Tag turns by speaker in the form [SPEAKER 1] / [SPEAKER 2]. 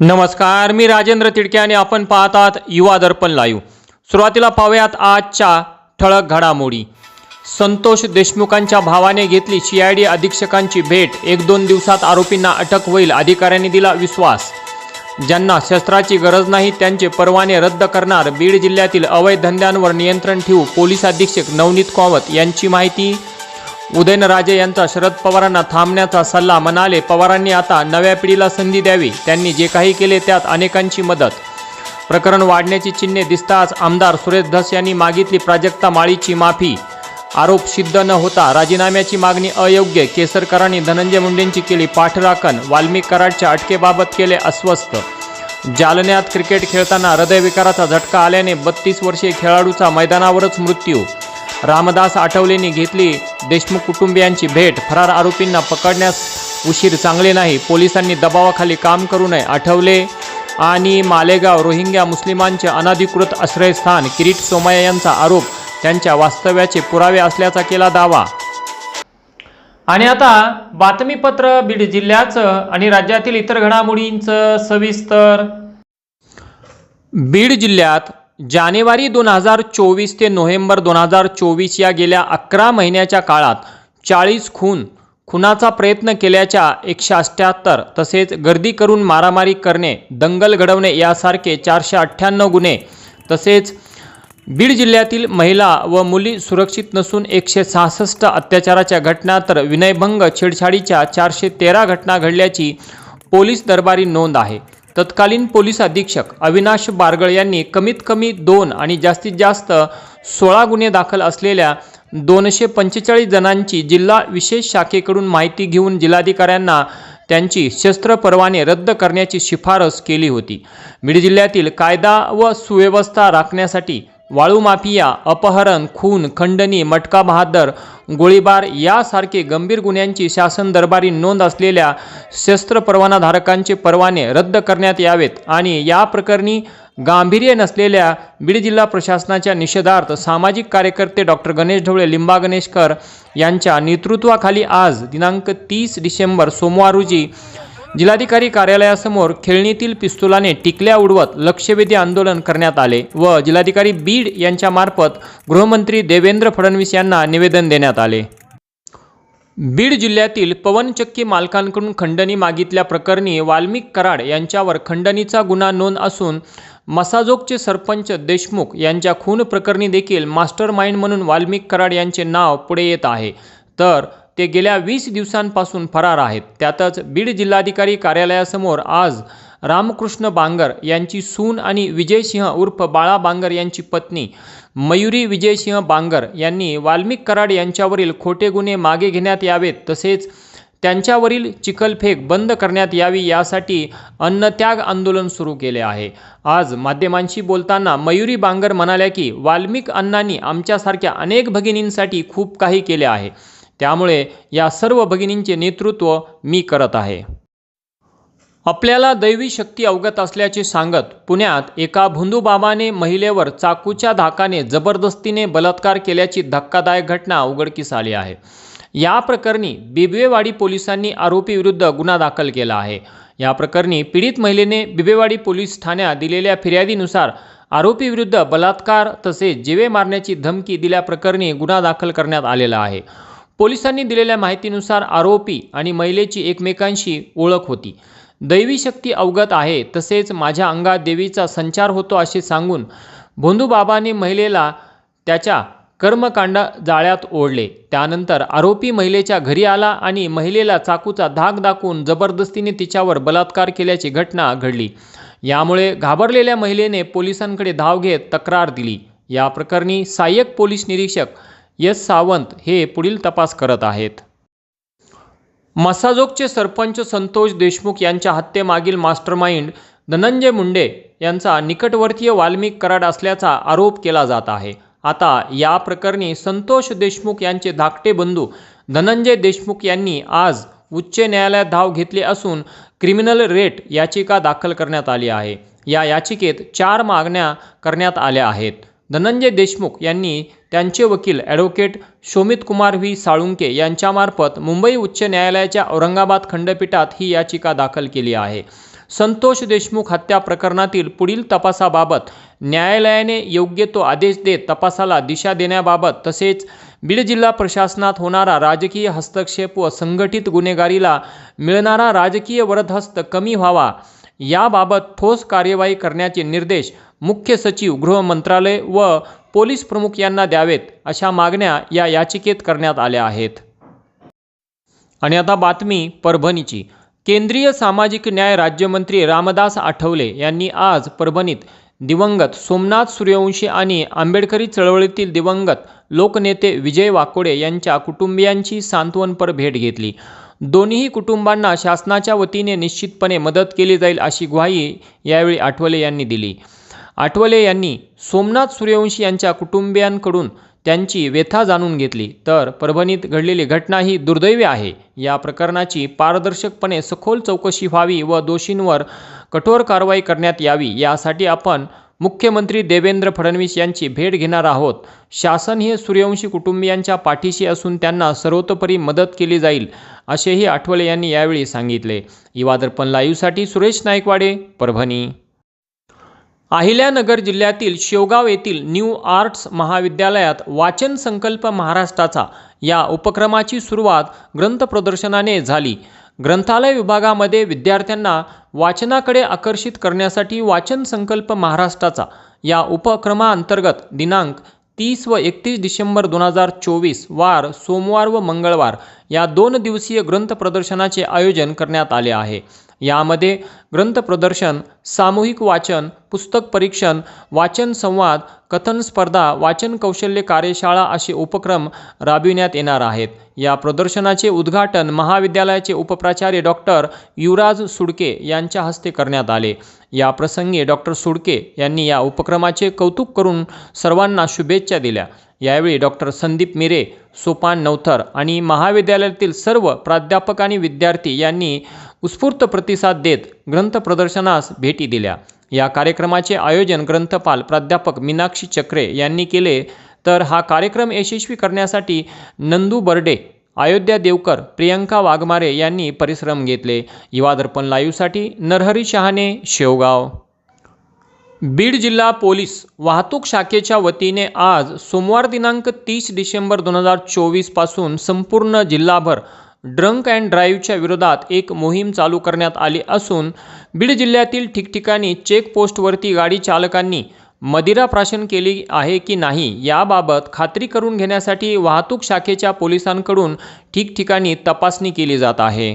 [SPEAKER 1] नमस्कार मी राजेंद्र तिडके आणि आपण पाहतात युवा दर्पण लाईव्ह सुरुवातीला पाहूयात आजच्या ठळक घडामोडी. संतोष देशमुखांच्या भावाने घेतली सीआयडी अधीक्षकांची भेट. एक दोन दिवसात आरोपींना अटक होईल अधिकाऱ्यांनी दिला विश्वास. ज्यांना शस्त्राची गरज नाही त्यांचे परवाने रद्द करणार. बीड जिल्ह्यातील अवैध धंद्यांवर नियंत्रण ठेवू पोलीस अधीक्षक नवनीत कावत यांची माहिती उदयनराजे यांचा शरद पवारांना थांबण्याचा सल्ला म्हणाले. पवारांनी आता नव्या पिढीला संधी द्यावी. त्यांनी जे काही केले त्यात अनेकांची मदत. प्रकरण वाढण्याची चिन्हे दिसताच आमदार सुरेश धस यांनी मागितली प्राजक्ता माळीची माफी. आरोप सिद्ध न होता राजीनाम्याची मागणी अयोग्य. केसरकरांनी धनंजय मुंडेंची केली पाठराखण वाल्मिक कराडच्या अटकेबाबत केले अस्वस्थ. जालन्यात क्रिकेट खेळताना हृदयविकाराचा झटका आल्याने बत्तीस वर्षीय खेळाडूचा मैदानावरच मृत्यू. रामदास आठवलेंनी घेतली. देशमुख कुटुंबियांची भेट. फरार आरोपींना पकडण्यास उशीर. चांगले नाही. पोलिसांनी दबावाखाली काम करू नये आठवले. आणि मालेगाव रोहिंग्या मुस्लिमांचे अनधिकृत आश्रयस्थान. किरीट सोमय्या यांचा आरोप. त्यांच्या वास्तव्याचे पुरावे असल्याचा केला दावा. आणि आता बातमीपत्र बीड जिल्ह्याचं आणि राज्यातील इतर घडामोडींचं सविस्तर. बीड जिल्ह्यात जानेवारी दोन हजार चोवीस ते नोव्हेंबर दोन हजार चोवीस या गेल्या अकरा महिन्याच्या काळात चाळीस खून खुनाचा प्रयत्न केल्याच्या एकशे अठ्ठ्याहत्तर तसेच गर्दी करून मारामारी करणे दंगल घडवणे यासारखे चारशे अठ्ठ्याण्णव गुन्हे तसेच बीड जिल्ह्यातील महिला व मुली सुरक्षित नसून एकशे सहासष्ट अत्याचाराच्या घटना तर विनयभंग छेडछाडीच्या चारशे तेरा घटना घडल्याची पोलीस दरबारी नोंद आहे. तत्कालीन पोलीस अधीक्षक अविनाश बारगळ यांनी कमीत कमी दोन आणि जास्तीत जास्त सोळा गुन्हे दाखल असलेल्या दोनशे पंचेचाळीस जणांची जिल्हा विशेष शाखेकडून माहिती घेऊन जिल्हाधिकाऱ्यांना त्यांची शस्त्र परवाने रद्द करण्याची शिफारस केली होती. बीड जिल्ह्यातील कायदा व सुव्यवस्था राखण्यासाठी वाळू माफिया अपहरण खून खंडणी मटका बहादर गोळीबार यासारखे गंभीर गुन्ह्यांची शासन दरबारी नोंद असलेल्या शस्त्र परवानाधारकांचे परवाने रद्द करण्यात यावेत आणि या प्रकरणी गांभीर्य नसलेल्या बीड जिल्हा प्रशासनाच्या निषेधार्थ सामाजिक कार्यकर्ते डॉक्टर गणेश ढवळे लिंबा गणेशकर यांच्या नेतृत्वाखाली आज दिनांक तीस डिसेंबर सोमवार रोजी जिल्हाधिकारी कार्यालयासमोर खेळणीतील पिस्तुलाने टिकल्या उडवत लक्षवेधी आंदोलन करण्यात आले व जिल्हाधिकारी बीड यांच्या मार्फत गृहमंत्री देवेंद्र फडणवीस यांना निवेदन देण्यात आले. बीड जिल्ह्यातील पवनचक्की मालकांकडून खंडणी मागितल्या प्रकरणी वाल्मिक कराड यांच्यावर खंडणीचा गुन्हा नोंद असून मसाजोगचे सरपंच देशमुख यांच्या खून प्रकरणी देखील मास्टर माइंड म्हणून वाल्मिक कराड यांचे नाव पुढे येत आहे. तर ते गेल्या वीस दिवसांपासून फरार आहेत. त्यातच बीड जिल्हाधिकारी कार्यालयासमोर आज रामकृष्ण बांगर यांची सून आणि विजयसिंह उर्फ बाळा बांगर यांची पत्नी मयुरी विजयसिंह बांगर यांनी वाल्मिक कराड यांच्यावरील खोटे गुन्हे मागे घेण्यात यावेत तसेच त्यांच्यावरील चिखलफेक बंद करण्यात यावी यासाठी अन्नत्याग आंदोलन सुरू केले आहे. आज माध्यमांशी बोलताना मयुरी बांगर म्हणाल्या की वाल्मिक अण्णांनी आमच्यासारख्या अनेक भगिनींसाठी खूप काही केले आहे. त्यामुळे या सर्व भगिनींचे नेतृत्व मी करत आहे. आपल्याला दैवी शक्ती अवगत असल्याचे सांगत पुण्यात एका भुंदूबाबाने महिलेवर चाकूच्या धाकाने जबरदस्तीने बलात्कार केल्याची धक्कादायक घटना उघडकीस आली आहे. या प्रकरणी बिबवेवाडी पोलिसांनी आरोपीविरुद्ध गुन्हा दाखल केला आहे. या प्रकरणी पीडित महिलेने बिबेवाडी पोलीस ठाण्यात दिलेल्या फिर्यादीनुसार आरोपीविरुद्ध बलात्कार तसेच जिवे मारण्याची धमकी दिल्याप्रकरणी गुन्हा दाखल करण्यात आलेला आहे. पोलिसांनी दिलेल्या माहितीनुसार आरोपी आणि महिलेची एकमेकांशी ओळख होती. दैवी शक्ती अवगत आहे तसेच माझ्या अंगात देवीचा संचार होतो असे सांगून भोंदूबाबाने महिलेला त्याच्या कर्मकांड जाळ्यात ओढले. त्यानंतर आरोपी महिलेच्या घरी आला आणि महिलेला चाकूचा धाक दाखवून जबरदस्तीने तिच्यावर बलात्कार केल्याची घटना घडली. यामुळे घाबरलेल्या महिलेने पोलिसांकडे धाव घेत तक्रार दिली. या प्रकरणी सहाय्यक पोलीस निरीक्षक एस सावंत हे पुढील तपास करत आहेत. मसाजोगचे सरपंच संतोष देशमुख यांच्या हत्येमागील मास्टरमाइंड धनंजय मुंडे यांचा निकटवर्तीय वाल्मिक कराड असल्याचा आरोप केला जात आहे. आता या प्रकरणी संतोष देशमुख यांचे धाकटे बंधू धनंजय देशमुख यांनी आज उच्च न्यायालयात धाव घेतली असून क्रिमिनल रेट याचिका दाखल करण्यात आली आहे. या याचिकेत चार मागण्या करण्यात आल्या आहेत. धनंजय देशमुख यांनी त्यांचे वकील ॲडव्होकेट शोमित कुमार व्ही. साळुंके यांच्यामार्फत मुंबई उच्च न्यायालयाच्या औरंगाबाद खंडपीठात ही याचिका दाखल केली आहे. संतोष देशमुख हत्या प्रकरणातील पुढील तपासाबाबत न्यायालयाने योग्य तो आदेश देत तपासाला दिशा देण्याबाबत तसेच बीड जिल्हा प्रशासनात होणारा राजकीय हस्तक्षेप व संघटित गुन्हेगारीला मिळणारा राजकीय वरदहस्त कमी व्हावा याबाबत ठोस कार्यवाही करण्याचे निर्देश मुख्य सचिव गृह मंत्रालय व पोलीस प्रमुख यांना द्यावेत अशा मागण्या या याचिकेत करण्यात आल्या आहेत. आणि आता बातमी परभणीची. केंद्रीय सामाजिक न्याय राज्यमंत्री रामदास आठवले यांनी आज परभणीत दिवंगत सोमनाथ सूर्यवंशी आणि आंबेडकरी चळवळीतील दिवंगत लोकनेते विजय वाकोडे यांच्या कुटुंबियांची सांत्वनपर भेट घेतली. दोन्ही कुटुंबांना शासनाच्या वतीने निश्चितपणे मदत केली जाईल अशी ग्वाही यावेळी आठवले यांनी दिली. आठवले यांनी सोमनाथ सूर्यवंशी यांच्या कुटुंबियांकडून त्यांची व्यथा जाणून घेतली. तर परभणीत घडलेली घटना ही दुर्दैवी आहे. या प्रकरणाची पारदर्शकपणे सखोल चौकशी व्हावी व दोषींवर कठोर कारवाई करण्यात यावी यासाठी आपण मुख्यमंत्री देवेंद्र फडणवीस यांची भेट घेणार आहोत. शासन हे सूर्यवंशी कुटुंबियांच्या पाठीशी असून त्यांना सर्वतोपरी मदत केली जाईल असेही आठवले यांनी यावेळी सांगितले. इवादर्पण लाईव्हसाठी सुरेश नाईकवाडे परभणी. अहिल्यानगर जिल्ह्यातील शेवगाव येथील न्यू आर्ट्स महाविद्यालयात वाचन संकल्प महाराष्ट्राचा या उपक्रमाची सुरुवात ग्रंथ प्रदर्शनाने झाली. ग्रंथालय विभागामध्ये विद्यार्थ्यांना वाचनाकडे आकर्षित करण्यासाठी वाचन संकल्प महाराष्ट्राचा या उपक्रमाअंतर्गत दिनांक तीस व एकतीस डिसेंबर दोन हजार चोवीस वार सोमवार व मंगळवार या दोन दिवसीय ग्रंथ प्रदर्शनाचे आयोजन करण्यात आले आहे. यामध्ये ग्रंथ प्रदर्शन सामूहिक वाचन पुस्तक परीक्षण वाचन संवाद कथन स्पर्धा वाचन कौशल्य कार्यशाळा असे उपक्रम राबविण्यात येणार आहेत. या प्रदर्शनाचे उद्घाटन महाविद्यालयाचे उपप्राचार्य डॉक्टर युवराज सुडके यांच्या हस्ते करण्यात आले. या प्रसंगी डॉक्टर सुडके यांनी या उपक्रमाचे कौतुक करून सर्वांना शुभेच्छा दिल्या. यावेळी डॉक्टर संदीप मिरे सोपान नवथर आणि महाविद्यालयातील सर्व प्राध्यापक आणि विद्यार्थी यांनी उत्स्फूर्त प्रतिसाद देत ग्रंथ प्रदर्शनास भेटी दिल्या. या कार्यक्रमाचे आयोजन ग्रंथपाल प्राध्यापक मीनाक्षी चक्रे यांनी केले. तर हा कार्यक्रम यशस्वी करण्यासाठी नंदू बर्डे अयोध्या देवकर प्रियंका वाघमारे यांनी परिश्रम घेतले. युवा दर्पण लाईव्हसाठी नरहरी शहाणे शेवगाव. बीड जिल्हा पोलीस वाहतूक शाखेच्या वतीने आज सोमवार दिनांक तीस डिसेंबर दोन हजार चोवीसपासून संपूर्ण जिल्हाभर ड्रंक अँड ड्राईव्हच्या विरोधात एक मोहीम चालू करण्यात आली असून बीड जिल्ह्यातील ठिकठिकाणी चेकपोस्टवरती गाडी चालकांनी मदिरा प्राशन केली आहे की नाही याबाबत खात्री करून घेण्यासाठी वाहतूक शाखेच्या पोलिसांकडून ठिकठिकाणी तपासणी केली जात आहे.